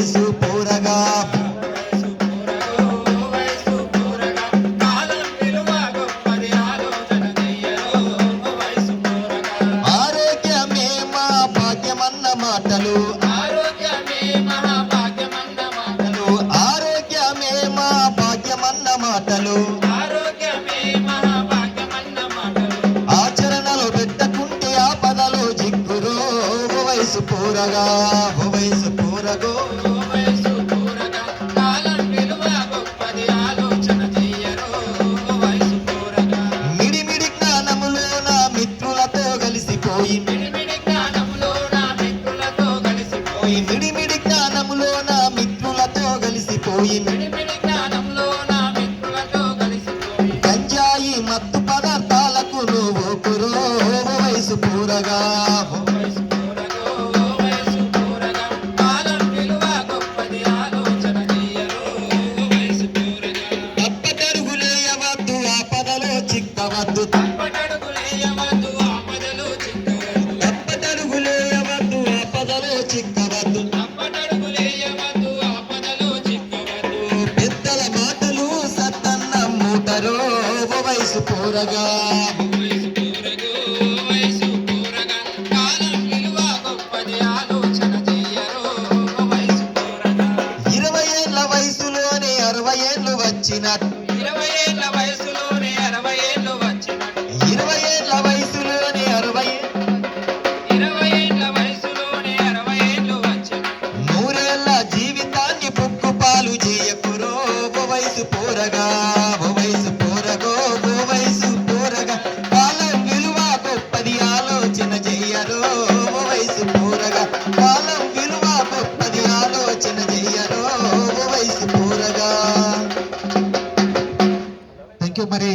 వయసు పోరగా. ఆరోగ్యమే మాటలు. ఆరోగ్యమే మా భాగ్యమన్న మాటలు. ఆచరణలో పెట్టకుంటే ఆ పదలో జిగ్గురో వయసు పూరగా. కలిసిపోయి పోయి మిడిమిడి జ్ఞానములో నా మిత్రులతో కలిసిపోయి మిడిమిడి జ్ఞానంలో నా మిత్రులతో కలిసిపోయి గంజాయి మత్తు పదార్థాలకు నువ్వు కురో వయసు పూరగా. పూరగా ఓ వయసు వయసు పూరగా ఇరవై ఏళ్ళ వయసులోనే అరవై ఏళ్ళు వచ్చినట్టు ఇరవై ఏళ్ళ వయసులోనే అరవై ఏళ్ళు వచ్చినట్టు ఇరవై ఏళ్ళ వయసులోనే అరవై ఇరవై ఏళ్ళ వయసులోనే అరవై ఏళ్ళు జీవితాన్ని పొక్కు పాలు చేయకురో వయసు పోరగా. ಮುಖ್ಯಮರಿ